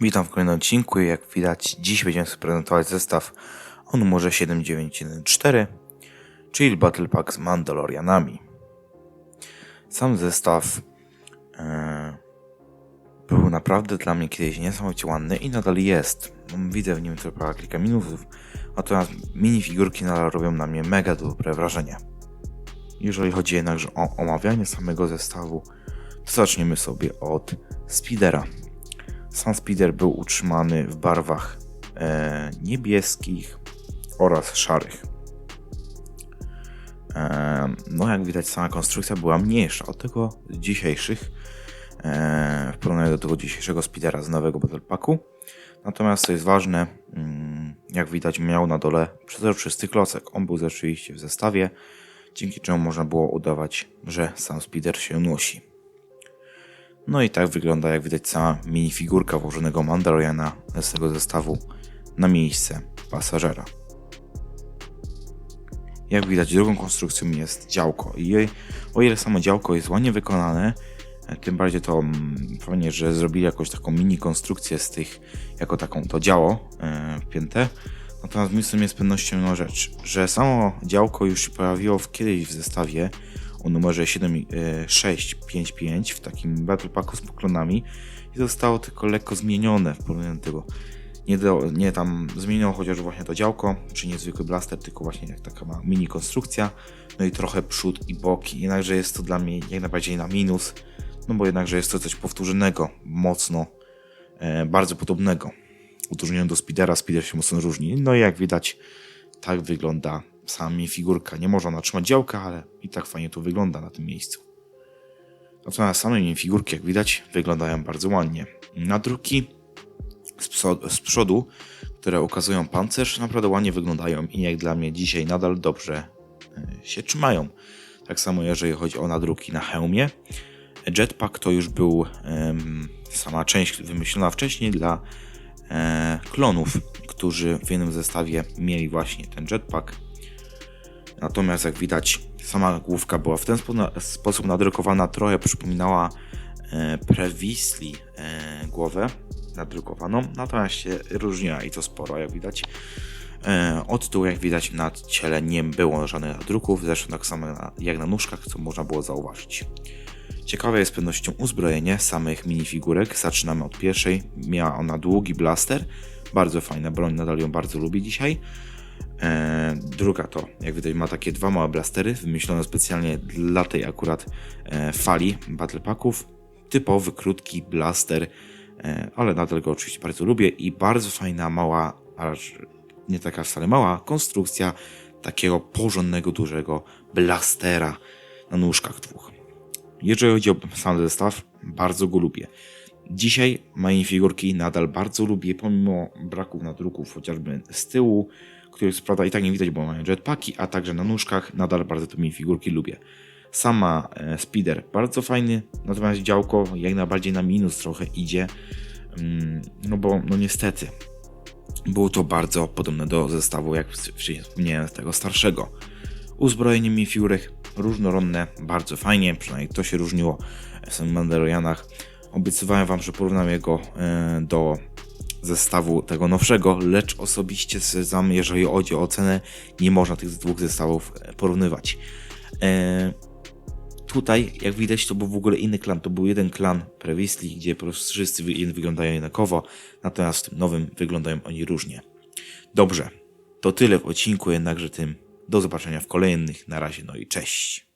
Witam w kolejnym odcinku. Jak widać, dziś będziemy sobie prezentować zestaw o numerze 7914, czyli Battle Pack z Mandalorianami. Sam zestaw e, był naprawdę dla mnie kiedyś niesamowicie ładny i nadal jest. Widzę w nim tylko kilka minusów, natomiast minifigurki nadal robią na mnie mega dobre wrażenie. Jeżeli chodzi jednakże o omawianie samego zestawu, to zaczniemy sobie od Speedera. Sam Speeder był utrzymany w barwach e, niebieskich oraz szarych. E, no, jak widać, sama konstrukcja była mniejsza od tego dzisiejszych, e, w porównaniu do tego dzisiejszego Speedera z nowego Battle Packu. Natomiast co jest ważne, mm, jak widać, miał na dole przezroczysty klocek. On był rzeczywiście w zestawie, dzięki czemu można było udawać, że sam Speeder się nosi. No i tak wygląda, jak widać, cała minifigurka włożonego Mandaloriana z tego zestawu na miejsce pasażera. Jak widać, drugą konstrukcją jest działko. I o ile samo działko jest ładnie wykonane, tym bardziej to mm, fajnie, że zrobili jakąś taką mini konstrukcję z tych, jako taką to działo e, wpięte. Natomiast myślę jest pewnością no rzecz, że samo działko już się pojawiło w, kiedyś w zestawie o numerze 7655 w takim Battle Packu z poklonami i zostało tylko lekko zmienione w porównaniu do tego. Nie, do, nie tam zmieniono chociaż właśnie to działko, czy niezwykły blaster, tylko właśnie jak taka ma mini konstrukcja, no i trochę przód i boki. Jednakże jest to dla mnie jak najbardziej na minus, no bo jednakże jest to coś powtórzonego, mocno, e, bardzo podobnego. Utrudnieniu do Speedera, Speeder się mocno różni. No i jak widać, tak wygląda sama figurka. Nie można natrzymać działka, ale i tak fajnie to wygląda na tym miejscu. Natomiast same figurki, jak widać, wyglądają bardzo ładnie. Nadruki z, z przodu, które ukazują pancerz, naprawdę ładnie wyglądają i jak dla mnie dzisiaj nadal dobrze e, się trzymają. Tak samo jeżeli chodzi o nadruki na hełmie. Jetpack to już był um, sama część wymyślona wcześniej dla e, klonów, którzy w jednym zestawie mieli właśnie ten jetpack. Natomiast jak widać, sama główka była w ten sposób nadrukowana, trochę przypominała e, Previously e, głowę nadrukowaną, natomiast się różniła i to sporo, jak widać. E, od tyłu, jak widać, na ciele nie było żadnych nadruków, zresztą tak samo jak na nóżkach, co można było zauważyć. Ciekawe jest pewnością uzbrojenie samych minifigurek. Zaczynamy od pierwszej. Miała ona długi blaster. Bardzo fajna broń, nadal ją bardzo lubię dzisiaj. E, druga to, jak widać, ma takie dwa małe blastery, wymyślone specjalnie dla tej akurat e, fali Battle Packów. Typowy, krótki blaster, e, ale nadal go oczywiście bardzo lubię i bardzo fajna, mała, aż nie taka wcale mała, konstrukcja takiego porządnego, dużego blastera na nóżkach dwóch. Jeżeli chodzi o sam zestaw, bardzo go lubię. Dzisiaj moje figurki nadal bardzo lubię, pomimo braków nadruków, chociażby z tyłu, który sprawda i tak nie widać, bo mają jetpacki, a także na nóżkach nadal bardzo te figurki lubię. Sama e, Speeder bardzo fajny, natomiast działko jak najbardziej na minus trochę idzie, mm, no bo no niestety było to bardzo podobne do zestawu, jak wcześniej wspomniałem, tego starszego. Uzbrojenie mi figurek różnorodne, bardzo fajnie, przynajmniej to się różniło w samych Mandalorianach. Obiecywałem wam, że porównam jego e, do zestawu tego nowszego, lecz osobiście stwierdzam, jeżeli chodzi o ocenę, nie można tych dwóch zestawów e, porównywać. E, tutaj, jak widać, to był w ogóle inny klan. To był jeden klan Previously, gdzie po prostu wszyscy wyglądają jednakowo, natomiast w tym nowym wyglądają oni różnie. Dobrze, to tyle w odcinku, jednakże tym do zobaczenia w kolejnych. Na razie, no i cześć.